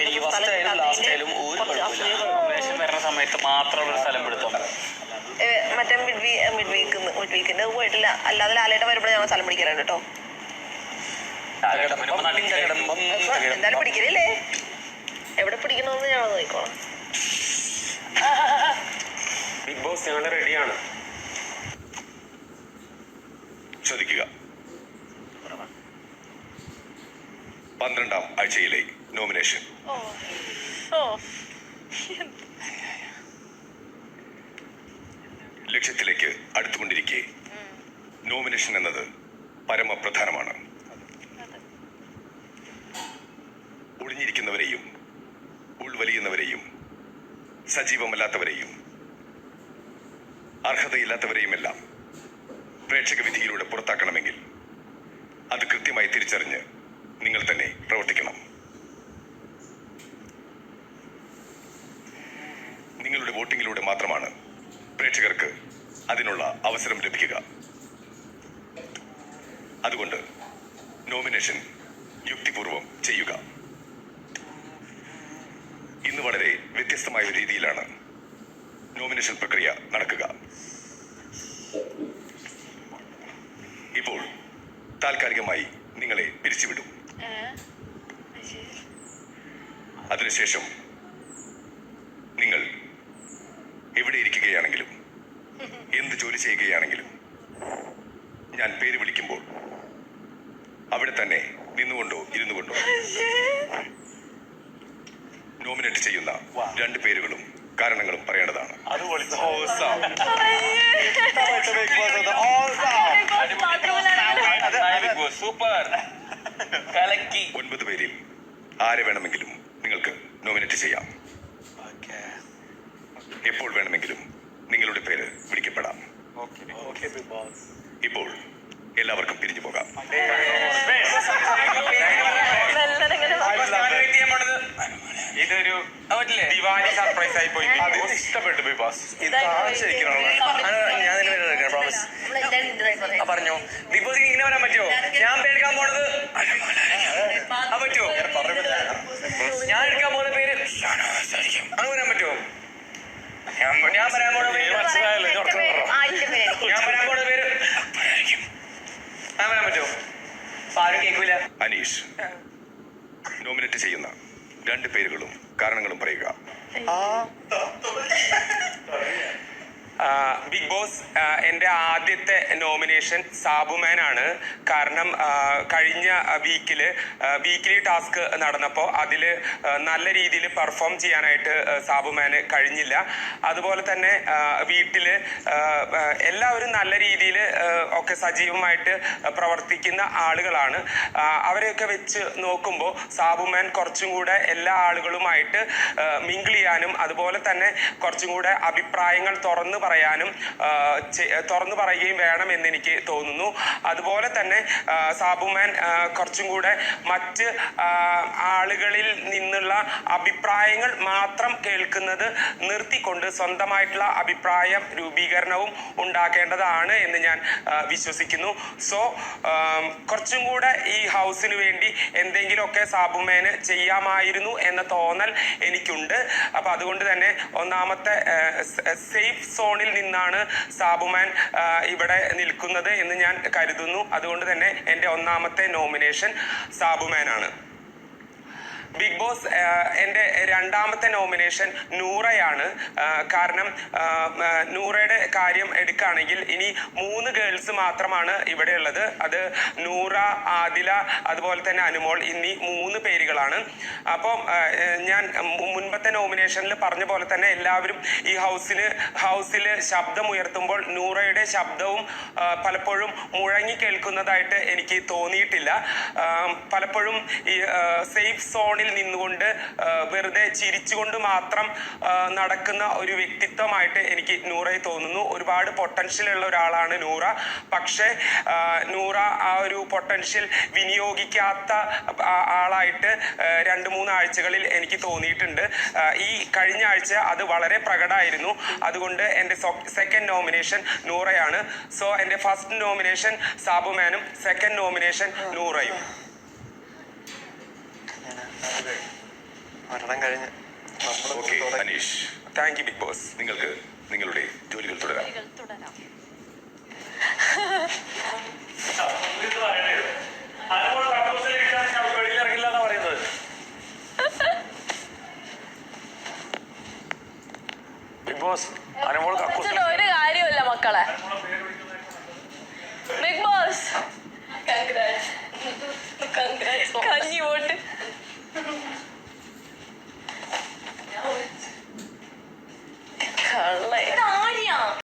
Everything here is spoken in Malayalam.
ഈ ലാസ്റ്റ് ആയാലും ഒരു കുഴപ്പമില്ല. വരുന്ന സമയത്ത് മാത്രമുള്ള സ്ഥലം പിടുത്തം. മറ്റേ മിഡ് വീ മിഡ് വീക്ക് മിഡ് വീക്കിന്റെ പോയിട്ടില്ല. അല്ലാതെ ലാലേട്ടൻ വരുമ്പോഴേ ഞങ്ങൾ സ്ഥലം പിടിക്കാറുണ്ട് കേട്ടോ. എന്തായാലും. പിടിക്കലില്ലേ? എവിടെ പിടിക്കണമെന്ന് ഞങ്ങൾ നോക്കിക്കോളാം. ബിഗ് ബോസ് ഞങ്ങൾ റെഡിയാണ്. ശ്രദ്ധിക്കുക പന്ത്രണ്ടാം ആഴ്ചയിലെ നോമിനേഷൻ ലക്ഷ്യത്തിലേക്ക് അടുത്തുകൊണ്ടിരിക്കെ. നോമിനേഷൻ എന്നത് പരമപ്രധാനമാണ്. ഒളിഞ്ഞിരിക്കുന്നവരെയും ഉൾവലിയുന്നവരെയും സജീവമല്ലാത്തവരെയും അർഹതയില്ലാത്തവരെയുമെല്ലാം പ്രേക്ഷക വിധിയിലൂടെ പുറത്താക്കണമെങ്കിൽ അത് കൃത്യമായി തിരിച്ചറിഞ്ഞ് നിങ്ങൾ തന്നെ പ്രവർത്തിക്കണം. നിങ്ങളുടെ വോട്ടിങ്ങിലൂടെ മാത്രമാണ് പ്രേക്ഷകർക്ക് അതിനുള്ള അവസരം ലഭിക്കുക. അതുകൊണ്ട് നോമിനേഷൻ യുക്തിപൂർവം ചെയ്യുക. ഇന്ന് വളരെ വ്യത്യസ്തമായ രീതിയിലാണ് നോമിനേഷൻ പ്രക്രിയ നടക്കുക. ഇപ്പോൾ താൽക്കാലികമായി നിങ്ങളെ പിരിച്ചുവിടും. അതിനുശേഷം നിങ്ങൾ എവിടെ ഇരിക്കുകയാണെങ്കിലും എന്ത് ജോലി ചെയ്യുകയാണെങ്കിലും ഞാൻ പേര് വിളിക്കുമ്പോൾ അവിടെ തന്നെ നിന്നുകൊണ്ടോ ഇരുന്നു കൊണ്ടോ നോമിനേറ്റ് ചെയ്യുന്ന രണ്ട് പേരുകളും കാരണങ്ങളും പറയേണ്ടതാണ്. ഒൻപത് പേരിൽ ആരെ വേണമെങ്കിലും നിങ്ങൾക്ക് നോമിനേറ്റ് ചെയ്യാം എപ്പോൾ വേണമെങ്കിലും നിങ്ങളുടെ പേര് വിളിക്കപ്പെടാം ഇപ്പോൾ എല്ലാവർക്കും പിരിഞ്ഞു പോകാം ഇതൊരു ദിവാലി സർപ്രൈസ് ആയി പോയി. ഇഷ്ടപ്പെട്ടു ബിഗ് ബോസ് ഞാൻ പറഞ്ഞോ ബിഗ് ബോസ് ഇങ്ങനെ വരാൻ പറ്റുമോ ഞാൻ പേര് എടുക്കാൻ പോണത് ആ പറ്റുമോ ഞാൻ എടുക്കാൻ പോകുന്ന പേര് അത് വരാൻ പറ്റുമോ ഞാൻ പോണ പേര് ഞാൻ വരാൻ പോണ പേര് ഞാൻ വരാൻ പറ്റുമോ? ആരും അനീഷ്. നോമിനേറ്റ് ചെയ്യുന്ന രണ്ട് പേരുകളും കാരണങ്ങളും പറയുക. ആ, ബിഗ് ബോസ് എന്റെ ആദ്യത്തെ നോമിനേഷൻ സാബുമാൻ ആണ്. കാരണം കഴിഞ്ഞ വീക്കിൽ വീക്കിലി ടാസ്ക് നടന്നപ്പോൾ അതിൽ നല്ല രീതിയിൽ പെർഫോം ചെയ്യാനായിട്ട് സാബുമാന് കഴിഞ്ഞില്ല. അതുപോലെ തന്നെ വീട്ടിൽ എല്ലാവരും നല്ല രീതിയിൽ ഒക്കെ സജീവമായിട്ട് പ്രവർത്തിക്കുന്ന ആളുകളാണ്. അവരെയൊക്കെ വെച്ച് നോക്കുമ്പോൾ സാബുമാൻ കുറച്ചും കൂടെ എല്ലാ ആളുകളുമായിട്ട് മിങ്കിൾ ചെയ്യാനും അതുപോലെ തന്നെ കുറച്ചും കൂടെ അഭിപ്രായങ്ങൾ തുറന്നു പറയാനും തുറന്നു പറയുകയും വേണം എന്ന് എനിക്ക് തോന്നുന്നു. അതുപോലെ തന്നെ സാബുമാൻ കുറച്ചും കൂടെ മറ്റ് ആളുകളിൽ നിന്നുള്ള അഭിപ്രായങ്ങൾ മാത്രം കേൾക്കുന്നത് നിർത്തിക്കൊണ്ട് സ്വന്തമായിട്ടുള്ള അഭിപ്രായ രൂപീകരണവും ഉണ്ടാക്കേണ്ടതാണ് എന്ന് ഞാൻ വിശ്വസിക്കുന്നു. സോ കുറച്ചും കൂടെ ഈ ഹൗസിന് വേണ്ടി എന്തെങ്കിലുമൊക്കെ സാബുമേന് ചെയ്യാമായിരുന്നു എന്ന തോന്നൽ എനിക്കുണ്ട്. അപ്പൊ അതുകൊണ്ട് തന്നെ ഒന്നാമത്തെ സേഫ് സോണിൽ നിന്നാണ് സാബുമാൻ ഇവിടെ നിൽക്കുന്നത് എന്ന് ഞാൻ കരുതുന്നു. അതുകൊണ്ട് തന്നെ എന്റെ ഒന്നാമത്തെ നോമിനേഷൻ സാബുമാൻ ആണ് ബിഗ് ബോസ് എന്റെ രണ്ടാമത്തെ നോമിനേഷൻ നൂറയാണ്. കാരണം നൂറയുടെ കാര്യം എടുക്കുകയാണെങ്കിൽ ഇനി മൂന്ന് ഗേൾസ് മാത്രമാണ് ഇവിടെ ഉള്ളത് അത് നൂറ ആദില അതുപോലെ തന്നെ അനുമോൾ ഇനി മൂന്ന് പേരുകളാണ്. അപ്പം ഞാൻ മുൻപത്തെ നോമിനേഷനിൽ പറഞ്ഞ പോലെ തന്നെ എല്ലാവരും ഈ ഹൗസിൽ ശബ്ദം ഉയർത്തുമ്പോൾ നൂറയുടെ ശബ്ദവും പലപ്പോഴും മുഴങ്ങി കേൾക്കുന്നതായിട്ട് എനിക്ക് തോന്നിയിട്ടില്ല. പലപ്പോഴും ഈ സേഫ് സോണിൽ നിന്നുകൊണ്ട് വെറുതെ ചിരിച്ചുകൊണ്ട് മാത്രം നടക്കുന്ന ഒരു വ്യക്തിത്വമായിട്ട് എനിക്ക് നൂറയെ തോന്നുന്നു. ഒരുപാട് പൊട്ടൻഷ്യൽ ഉള്ള ഒരാളാണ് നൂറ. പക്ഷേ നൂറ ആ ഒരു പൊട്ടൻഷ്യൽ വിനിയോഗിക്കാത്ത ആളായിട്ട് രണ്ട് മൂന്ന് ആഴ്ചകളിൽ എനിക്ക് തോന്നിയിട്ടുണ്ട്. ഈ കഴിഞ്ഞ ആഴ്ച അത് വളരെ പ്രകടമായിരുന്നു. അതുകൊണ്ട് എന്റെ സെക്കൻഡ് നോമിനേഷൻ നൂറയാണ്. സോ എന്റെ ഫസ്റ്റ് നോമിനേഷൻ സാബുമാനും സെക്കൻഡ് നോമിനേഷൻ നൂറയും. മരണം കഴിഞ്ഞ് okay Aneesh. Thank you Big Boss നിങ്ങൾക്ക് നിങ്ങളുടെ ജോലികൾ തുടരാം. ബിഗ് ബോസ് അനുമോൾ കക്കൂസ്